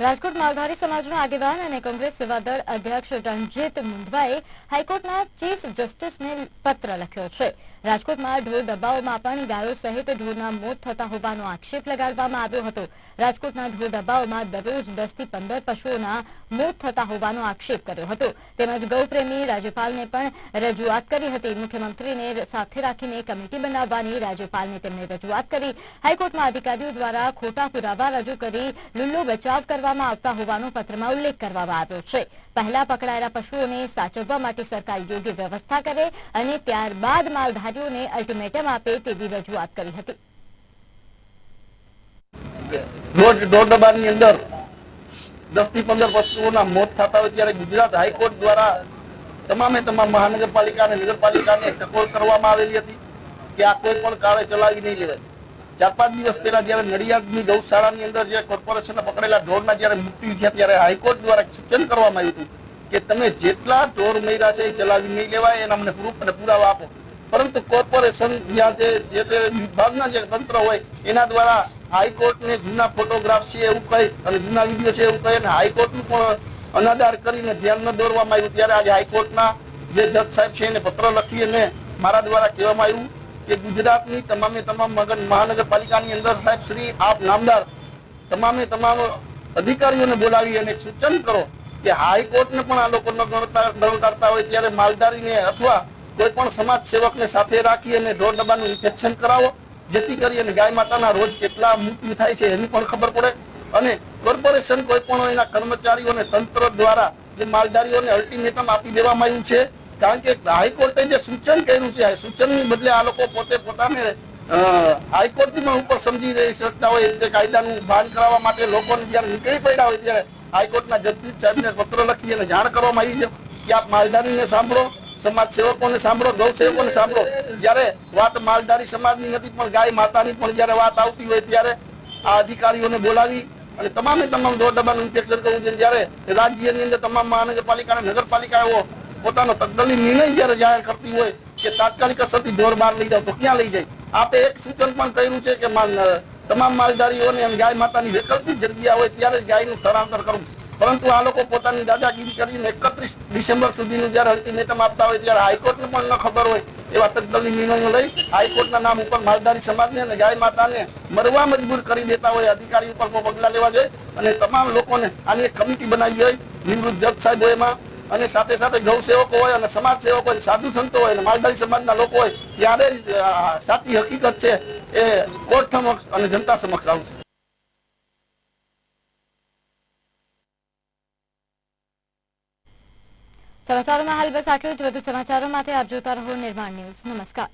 રાજકોટ માલધારી સમાજના આગેવાન અને કોંગ્રેસ સેવાદળ અધ્યક્ષ રણજીત મુંડવાએ હાઈકોર્ટના ચીફ જસ્ટિસને પત્ર લખ્યો છે. રાજકોટમાં ઢોર ડબ્બાઓમાં પણ ગાયો સહિત ઢોરના મોત થતા હોવાનો આક્ષેપ લગાડવામાં આવ્યો હતો. રાજકોટના ઢોર ડબ્બાઓમાં દરરોજ દસથી પંદર પશુઓના મોત થતા હોવાનો આક્ષેપ કર્યો હતો. તેમજ ગૌપ્રેમી રાજ્યપાલને પણ રજૂઆત કરી હતી. મુખ્યમંત્રીને સાથે રાખીને કમિટી બનાવવાની રાજ્યપાલને તેમણે રજૂઆત કરી. હાઈકોર્ટમાં અધિકારીઓ દ્વારા ખોટા પુરાવા રજૂ કરી લુલ્લો બચાવ કરવામાં આવતા હોવાનો પત્રમાં ઉલ્લેખ કરવામાં આવ્યો છે. પહેલા પકડાયેલા પશુઓને સાચવવા માટે સરકાર યોગ્ય વ્યવસ્થા કરે અને ત્યારબાદ માલધારીઓને અલ્ટિમેટમ આપે તેવી રજૂઆત કરી હતી. રોજ દોઢ ડબ્બાની અંદર દસથી પંદર પશુઓના મોત થતા હોય ત્યારે ગુજરાત હાઈકોર્ટ દ્વારા તમામે તમામ મહાનગરપાલિકા અને નગરપાલિકાને ટકોર કરવામાં આવેલી હતી કે આ કોઈ પણ કાળે ચલાવી નહીં લેવાય. ચાર પાંચ દિવસ પહેલા જ્યારે નડિયાદની ગૌશાળાની અંદર જે કોર્પોરેશને પકડેલા ઢોરના જ્યારે મૃત્યુ થયા ત્યારે હાઈકોર્ટ દ્વારા સૂચન કરવામાં આવ્યું હતું કે તમે જેટલા ઢોર મર્યા છે એ ચલાવી નહીં લેવાય એના મને પ્રૂફ અને પુરાવા આપો. પરંતુ કોર્પોરેશન જ્યાં તે જે તે વિભાગના જે તંત્ર હોય, એના દ્વારા હાઈકોર્ટને જૂના ફોટોગ્રાફ છે એવું કહી અને જૂના વીડિયો છે એવું કહી અને હાઈકોર્ટનું પણ અનાદાર કરીને ધ્યાન ન દોરવામાં આવ્યું. ત્યારે આજે હાઈકોર્ટના જે જજ સાહેબ છે એને પત્ર લખી અને મારા દ્વારા કહેવામાં આવ્યું કે ગુજરાતની તમામે તમામ મહાનગરપાલિકાની અંદર સાહેબ શ્રી આપ નામદાર તમામે તમામ અધિકારીઓને બોલાવી અને સૂચન કરો કે હાઈકોર્ટને પણ આ લોકો ન ગણતા હોય ત્યારે માલધારીને અથવા કોઈ પણ સમાજ સેવકને સાથે રાખી અને ઢોર ડબ્બાનું ઇન્ફેક્શન કરાવો. જેથી કરી અને ગાય માતાના રોજ કેટલા મૃત્યુ થાય છે એની પણ ખબર પડે. અને કોર્પોરેશન કોઈ પણ એના કર્મચારીઓને તંત્ર દ્વારા જે માલધારીઓને અલ્ટિમેટમ આપી દેવામાં આવ્યું છે કારણ કે હાઈકોર્ટે જે સૂચન કર્યું છે સૂચનની બદલે આ લોકો પોતે પોતાને પણ ઉપર સમજી શકતા હોય તે કાયદાનું ભાન કરાવવા માટે લોકોને જ્યારે નીકળી પડ્યા હોય ત્યારે હાઈકોર્ટના જસ્ટિસ સાહેબને પત્ર લખી અને જાણ કરવામાં આવી છે. કે આપ માલધારીને સાંભળો, સમાજ સેવકોને સાંભળો, ગૌ સેવકોને સાંભળો. જ્યારે વાત માલધારી સમાજની નથી, પણ ગાય માતાની પણ જ્યારે વાત આવતી હોય ત્યારે આ અધિકારીઓને બોલાવી અને તમામે તમામ દોઢ ડબ્બાનું ઇન્ફેક્શન કરવું છે જ્યારે રાજ્યની અંદર તમામ મહાનગરપાલિકા અને નગરપાલિકાઓ પોતાનો તદ્દલી નિર્ણય જ્યારે જાહેર કરતી હોય કે તાત્કાલિક અસરથી ઢોર બહાર લઈ જાવ તો ક્યાં લઈ જાય? આપે એક સૂચન પણ કર્યું છે કે તમામ માલધારીઓને ગાય માતાની વૈકલ્પિક જગ્યા હોય ત્યારે જ ગાયનું સ્થળાંતર કરવું. પરંતુ આ લોકો પોતાની દાદાગીરી કરીને એકત્રીસ ડિસેમ્બર સુધીનું જ્યારે અલ્ટિમેટમ આપતા હોય ત્યારે હાઈકોર્ટને પણ ન ખબર હોય એવા તદ્દલી નિર્ણયો લઈ હાઈકોર્ટના નામ ઉપર માલધારી સમાજને અને ગાય માતાને મરવા મજબૂર કરી દેતા હોય અધિકારી ઉપર પગલા લેવા જોઈએ. અને તમામ લોકોને આની એક કમિટી બનાવી હોય. નિવૃત્ત જજ સાહેબ એમાં અને સાથે સાથે ગૌ સેવકો હોય અને સમાજ સેવકો હોય, સાધુ સંતો હોય અને માલધારી સમાજના લોકો હોય, ત્યારે જ સાચી હકીકત છે એ કોર્ટ સમક્ષ અને જનતા સમક્ષ આવશે. સમાચારોમાં હાલ બસ આટલું જ. વધુ સમાચારો માટે આપ જોતા રહો નિર્માણ ન્યૂઝ. નમસ્કાર.